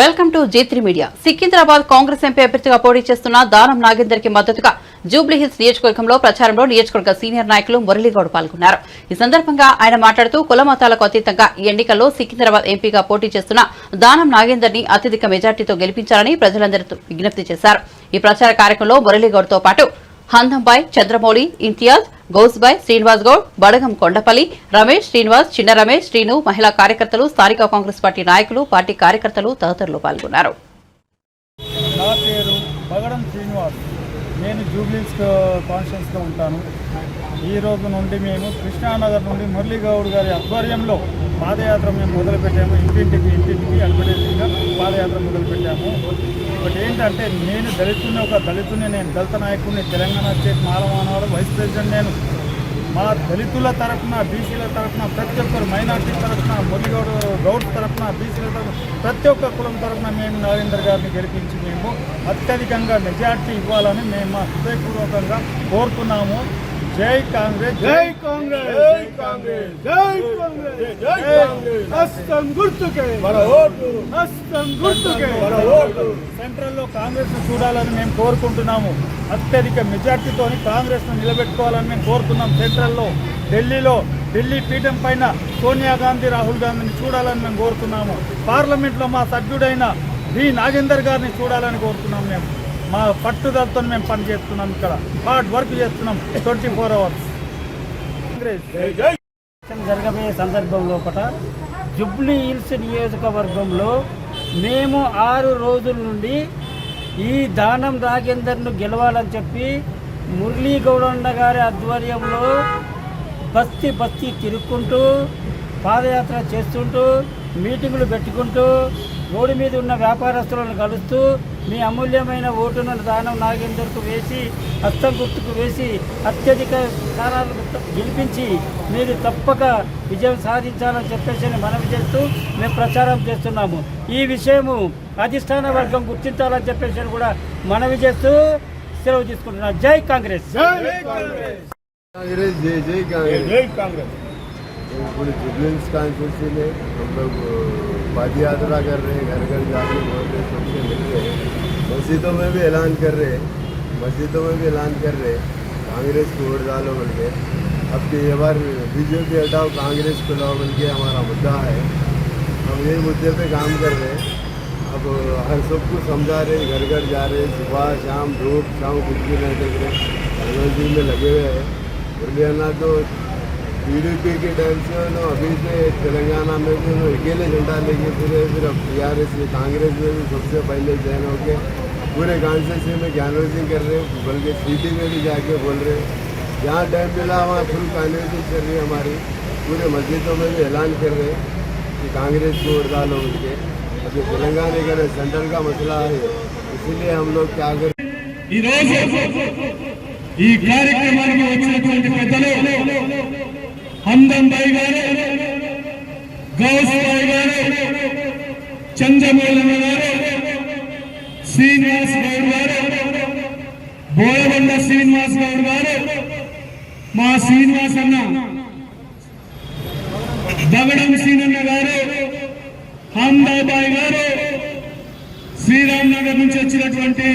Welcome to Jethri media. Secunderabad Congress MP అభ్యర్థిగా పోటీ చేస్తున్న దానం నాగేందర్కి మద్దతుగా జూబ్లీహిల్స్ నియోజకవర్గంలో ప్రచారంలో నియోజకవర్గ సీనియర్ నాయకులు మురళీగౌడ్ పాల్గొన్నారు. ఈ సందర్భంగా ఆయన మాట్లాడుతూ కుల మతాలకు అతీతంగా ఈ ఎన్నికల్లో సికింద్రాబాద్ ఎంపీగా పోటీ చేస్తున్న దానం నాగేందర్ని అత్యధిక మెజార్టీతో గెలిపించాలని ప్రజలందరితో విజ్ఞప్తి చేశారు. ఈ ప్రచార కార్యక్రమంలో మురళీగౌడ్తో పాటు హందంబాయ్ చంద్రమౌళి ఇంతియాజ్ గౌస్బాయ్ శ్రీనివాస్ గౌడ్ బడగం కొండపల్లి రమేష్ శ్రీనివాస్ చిన్న రమేష్ శ్రీను మహిళా కార్యకర్తలు స్థానిక కాంగ్రెస్ పార్టీ నాయకులు పార్టీ కార్యకర్తలు తదితరులు పాల్గొన్నారు. నా పేరు బగడం శ్రీనివాస్. నేను జూబ్లీస్ కాన్షియన్స్గా ఉంటాను. ఈ రోజు నుండి మేము కృష్ణానగర్ నుండి మురళీగౌడ్ గారి ఆధ్వర్యంలో పాదయాత్ర మేము మొదలుపెట్టాము. ఇంటింటికి ఇంటింటికి అడ్వర్టైజింగ్గా పాదయాత్ర మొదలుపెట్టాము. ఒకటి ఏంటంటే నేను దళితుని ఒక దళితుని నేను దళిత నాయకుడిని Telangana state Malamanavaram vice president నేను. మా దళితుల తరఫున బీసీల తరఫున ప్రతి ఒక్కరు మైనార్టీ తరఫున మురళీగౌడ్ గౌడ్ తరఫున బీసీల తరఫున ప్రతి ఒక్క కులం తరఫున మేము నరేందర్ గారిని గెలిపించి మేము అత్యధికంగా మెజార్టీ ఇవ్వాలని మేము మా హృదయపూర్వకంగా కోరుతున్నాము. జై కాంగ్రెస్ జై కాంగ్రెస్. జై కాంగ్రెస్. జై కాంగ్రెస్. జై కాంగ్రెస్. హస్తం గుర్తుకే. మన ఓటు. హస్తం గుర్తుకే. మన ఓటు. సెంట్రల్లో కాంగ్రెస్ చూడాలని మేము కోరుకుంటున్నాము. అత్యధిక మెజార్టీతో కాంగ్రెస్ను నిలబెట్టుకోవాలని మేము కోరుతున్నాం సెంట్రల్లో. ఢిల్లీలో ఢిల్లీ పీఠం పైన సోనియా గాంధీ రాహుల్ గాంధీని చూడాలని మేము కోరుతున్నాము. పార్లమెంట్లో మా సభ్యుడైన వి నాగేందర్ గారిని చూడాలని కోరుతున్నాం మేము. మా పట్టుదలతో మేము పని చేస్తున్నాం ఇక్కడ. హార్డ్ వర్క్ చేస్తున్నాం ట్వంటీ ఫోర్ అవర్స్. జరగబోయే సందర్భం లోపల జుబ్లీ హిల్స్ నియోజకవర్గంలో మేము ఆరు రోజుల నుండి ఈ దానం నాగేందర్ను గెలవాలని చెప్పి మురళీ గౌడన్న గారి ఆధ్వర్యంలో బస్తీ బస్తీ తిరుక్కుంటూ పాదయాత్ర చేస్తుంటూ మీటింగులు పెట్టుకుంటూ రోడ్డు మీద ఉన్న వ్యాపారస్తులను కలుస్తూ మీ అమూల్యమైన ఓటును దానం నాగేందర్కు వేసి హస్తం గుర్తుకు వేసి అత్యధిక స్థానాలు గెలిపించి మీరు తప్పక విజయం సాధించాలని చెప్పేసి మనవి చేస్తూ మేము ప్రచారం చేస్తున్నాము ఈ విషయము అధిష్టాన వర్గం గుర్తించాలని చెప్పేసి కూడా మనవి చేస్తూ సెలవు తీసుకుంటున్నాం జై కాంగ్రెస్ జై కాంగ్రెస్ कांग्रेस जय जय జై कांग्रेस पद यात्रा कर रहे हैं, घर घर जाके बोल रहे सबसे मिल रहे मस्जिदों में भी ऐलान कर रहे हैं, मस्जिदों में भी ऐलान कर रहे कांग्रेस को वोट डालो बन के अब के ये बार बीजेपी हटाओ, कांग्रेस को लाओ बन के हमारा मुद्दा है। हम यही मुद्दे पे काम कर रहे हैं। अब हर सबको समझा रहे घर घर जा रहे सुबह, शाम, धूप, शाम, कुछ भी नहीं देख रहे टेक्नोलॉजी में लगे हुए हैं। पूर्णिया तो पीडीपी के टाइम से ना अभी से तेलंगाना में भी ना अकेले झंडा लेके फिर फिर अब टी आर एस कांग्रेस में भी सबसे पहले जैन होके पूरे कॉन्स्टिट्यूंसी में कैनवसिंग कर रहे हैं बल्कि सिटी में भी जाके बोल रहे हैं जहाँ टाइम मिला वहाँ फुल कैनवसिंग चल रही है हमारी पूरे मस्जिदों में भी ऐलान कर रहे हैं कि कांग्रेस को वोट डालो उनके अभी तेलंगाना का सेंट्रल का मसला है इसीलिए हम लोग क्या करें ఈరోజు ఈ కార్యక్రమానికి వచ్చినటువంటి పెద్దలు హందం బాయ్ గారు గౌస్ గారు చంద్రమౌళి గారు శ్రీనివాస్ గౌడ్ గారు బోయబండ శ్రీనివాస్ గౌడ్ గారు మా శ్రీనివాస్ అన్న దగడం సీనన్న గారు హందాబాయ్ గారు శ్రీరామ్ నగర్ నుంచి వచ్చినటువంటి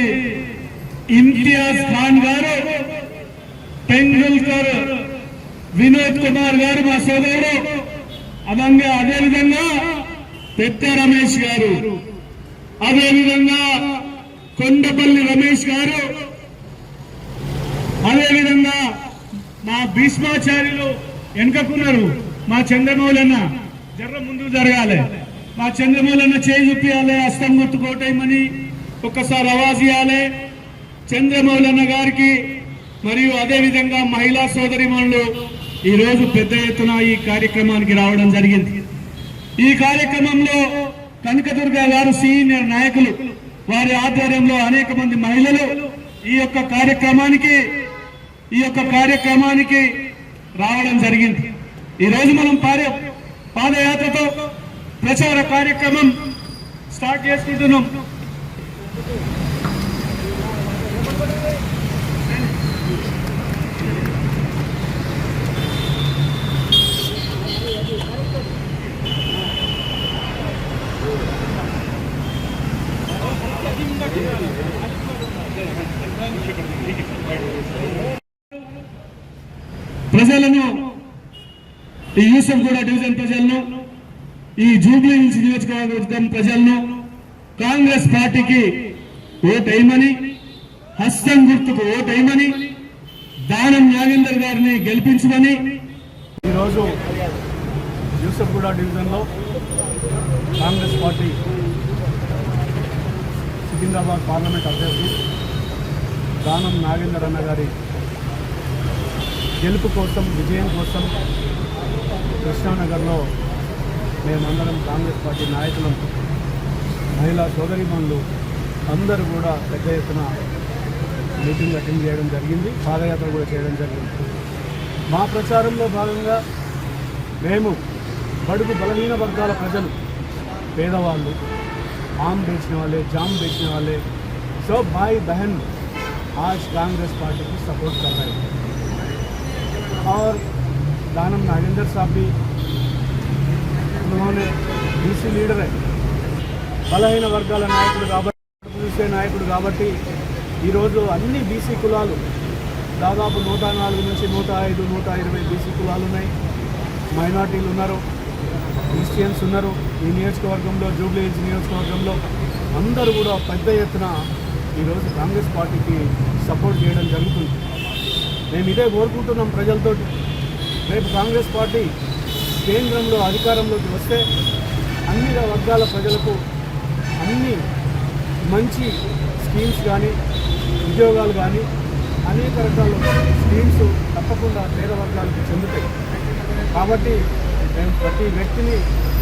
ఇమ్తియాజ్ ఖాన్ గారు పెంగుల్కర్ వినోద్ కుమార్ గారు మా సోదరుడు. అదంగా అదేవిధంగా పెద్ద రమేష్ గారు. అదేవిధంగా కొండపల్లి రమేష్ గారు. అదేవిధంగా మా భీష్మాచార్యులు వెనుకకున్నారు. మా చంద్రమౌళన్న జర్ర ముందుకు జరగాలి. మా చంద్రమౌళన్న చేయి చూపించాలి అస్తం గుర్తుకోటేయమని ఒక్కసారి అవాజ్ ఇవ్వాలి చంద్రమౌళన్న గారికి మరియు అదే విధంగా మహిళా సోదరిమణులు ఈ రోజు పెద్ద ఎత్తున ఈ కార్యక్రమానికి రావడం జరిగింది. ఈ కార్యక్రమంలో కనకదుర్గ గారు సీనియర్ నాయకులు వారి ఆధ్వర్యంలో అనేక మంది మహిళలు ఈ యొక్క కార్యక్రమానికి ఈ యొక్క కార్యక్రమానికి రావడం జరిగింది. ఈ రోజు మనం పాద పాదయాత్రతో ప్రచార కార్యక్రమం స్టార్ట్ చేసుకుంటున్నాం. ప్రజలను ఈ యూసఫ్ కూడా డివిజన్ ప్రజలను ఈ జూబ్లీ హిల్స్ నియోజకవర్గం ప్రజలను కాంగ్రెస్ పార్టీకి ఓటేయమని హస్తం గుర్తుకు ఓటేయమని దానం నాగేందర్ గారిని గెలిపించమని ఈరోజు యూసఫ్గూడ డివిజన్లో కాంగ్రెస్ పార్టీ సికింద్రాబాద్ పార్లమెంట్ అభ్యర్థి దానం నాగేందర్ అన్న గారి గెలుపు కోసం విజయం కోసం కృష్ణానగర్లో మేమందరం కాంగ్రెస్ పార్టీ నాయకులం మహిళా సోదరిమణులు అందరూ కూడా పెద్ద ఎత్తున మీటింగ్ అటెండ్ చేయడం జరిగింది పాదయాత్ర కూడా చేయడం జరిగింది. మా ప్రచారంలో భాగంగా మేము బడుగు బలహీన వర్గాల ప్రజలు పేదవాళ్ళు आम बेचने वाले जाम बेचने वाले सब भाई बहन आज कांग्रेस पार्टी को सपोर्ट कर रहे हैं और दानम नागेंद्र साहब भी उन्होंने బీసీ లీడరే బలహీన వర్గాల నాయకుడు కాబట్టి చూసే నాయకుడు కాబట్టి ఈరోజు అన్ని బీసీ కులాలు దాదాపు నూట నాలుగు నుంచి నూట ఐదు నూట ఇరవై బీసీ కులాలు ఉన్నాయి మైనార్టీలు ఉన్నారు క్రిస్టియన్స్ ఉన్నారు. ఈ నియోజకవర్గంలో జూబ్లీ హిల్స్ నియోజకవర్గంలో అందరూ కూడా పెద్ద ఎత్తున ఈరోజు కాంగ్రెస్ పార్టీకి సపోర్ట్ చేయడం జరుగుతుంది. మేము ఇదే కోరుకుంటున్నాం ప్రజలతోటి. రేపు కాంగ్రెస్ పార్టీ కేంద్రంలో అధికారంలోకి వస్తే అన్ని వర్గాల ప్రజలకు అన్ని మంచి స్కీమ్స్ కానీ ఉద్యోగాలు కానీ అనేక రకాల స్కీమ్స్ తప్పకుండా పేద వర్గాలకు చెందుతాయి. కాబట్టి మేము ప్రతి వ్యక్తిని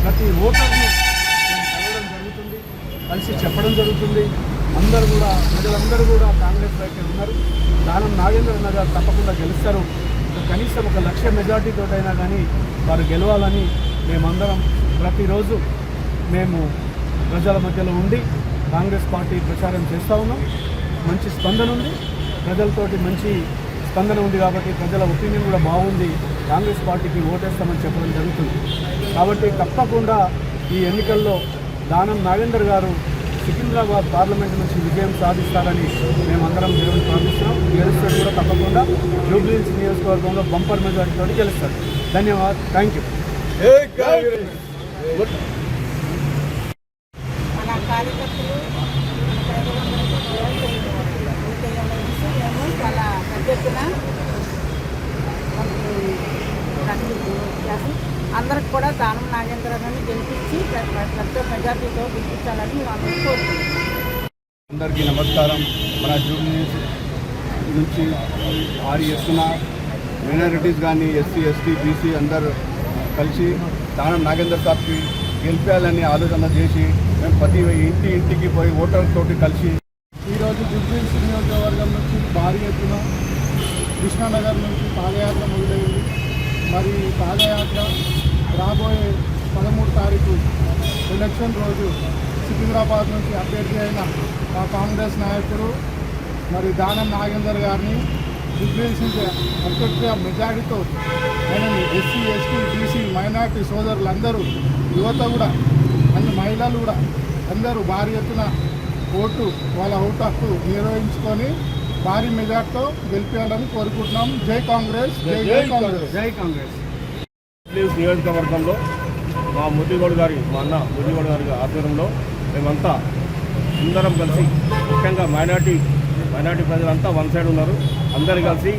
ప్రతి ఓటర్ని మేము కలవడం జరుగుతుంది కలిసి చెప్పడం జరుగుతుంది. అందరూ కూడా ప్రజలందరూ కూడా కాంగ్రెస్ వైపే ఉన్నారు. దానం నాగేంద్ర గారు తప్పకుండా గెలుస్తారు. కనీసం ఒక లక్ష మెజార్టీతోటైనా కానీ వారు గెలవాలని మేమందరం ప్రతిరోజు మేము ప్రజల మధ్యలో ఉండి కాంగ్రెస్ పార్టీ ప్రచారం చేస్తూ ఉన్నాం. మంచి స్పందన ఉంది. ప్రజలతోటి మంచి స్పందన ఉంది కాబట్టి ప్రజల ఒపీనియన్ కూడా బాగుంది. కాంగ్రెస్ పార్టీకి ఓటేస్తామని చెప్పడం జరుగుతుంది. కాబట్టి తప్పకుండా ఈ ఎన్నికల్లో దానం నాగేందర్ గారు సికింద్రాబాద్ పార్లమెంట్ నుంచి విజయం సాధిస్తారని మేమందరం దేవుని ప్రార్థిస్తున్నాం. గెలుస్తారు కూడా తప్పకుండా. జూబ్లీన్స్ నియోజకవర్గంలో బంపర్ మెజార్టీతో గెలుస్తారు. ధన్యవాదాలు. Thank you. మన కార్యకర్తలు ప్రజలందరికీ కూడా తెలియజేసి మేము చాలా పెద్ద ఎత్తున మనకి రన్నింగ్ చేసి అందరికి కూడా దానం నాగేంద్ర గెలిపించి పెద్ద మెజార్టీతో గెలిపించాలని మేము అందరూ కోరుకుంటున్నాం అందరికీ నమస్కారం. మన జూబ్లీస్ నుంచి ఆరు ఎత్తున మైనారిటీస్ కానీ ఎస్సీ ఎస్టీ బీసీ అందరూ కలిసి దానం నాగేంద్ర సాబ్కి గెలిపేయాలని ఆలోచన చేసి మేము ప్రతి ఇంటి ఇంటికి పోయి ఓటర్లతోటి కలిసి ఈరోజు జూబ్లీస్ నియోజకవర్గం నుంచి భారీ ఎత్తున కృష్ణానగర్ నుంచి పాదయాత్ర మొదలైంది. మరి పాదయాత్ర రాబోయే పదమూడు తారీఖు ఎలక్షన్ రోజు సికింద్రాబాద్ నుంచి అభ్యర్థి అయిన మా కాంగ్రెస్ నాయకుడు మరి దానం నాగేందర్ గారిని నుంచి అత్యధిక మెజారిటీతో ఆయన ఎస్సీ ఎస్టీ బీసీ మైనార్టీ సోదరులందరూ యువత కూడా అన్ని మహిళలు కూడా అందరూ భారీ ఎత్తున ఓటు వాళ్ళ ఓటు హక్కు నిర్వహించుకొని భారీ మెజార్టీతో గెలిపేయాలని కోరుకుంటున్నాం. జై కాంగ్రెస్ జై జై కాంగ్రెస్. జై కాంగ్రెస్. న్యూస్ నియోజకవర్గంలో మా ముద్దిగౌడ్ గారి మా అన్న ముద్దిగౌడ్ గారి ఆధ్వర్యంలో మేమంతా అందరం కలిసి ముఖ్యంగా మైనార్టీ మైనార్టీ ప్రజలంతా వన్ సైడ్ ఉన్నారు. అందరు కలిసి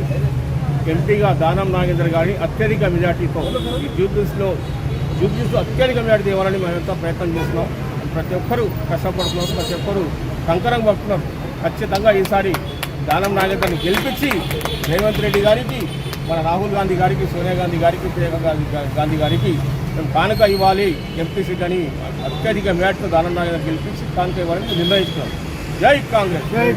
ఎంపీగా దానం నాగేంద్ర గారిని అత్యధిక మెజార్టీతో ఈ జూబ్లీస్లో జూబ్లీస్లో అత్యధిక మెజార్టీ ఇవ్వాలని మేమంతా ప్రయత్నం చేస్తున్నాం. ప్రతి ఒక్కరూ కష్టపడుతున్నారు ప్రతి ఒక్కరూ కంకరం పడుతున్నారు ఖచ్చితంగా ఈసారి దానం నాగేంద్రని గెలిపించి రేవంత్ రెడ్డి గారికి మన రాహుల్ గాంధీ గారికి సోనియా గాంధీ గారికి ప్రియాంక గాంధీ గాంధీ గారికి మేము కానుక ఇవ్వాలి. ఎంపీ సీట్ అని అత్యధిక మేటతో దానం నాగేంద్ర గెలిపించి కానుక ఇవ్వాలని నిర్ణయించుకున్నాం. జై కాంగ్రెస్. జై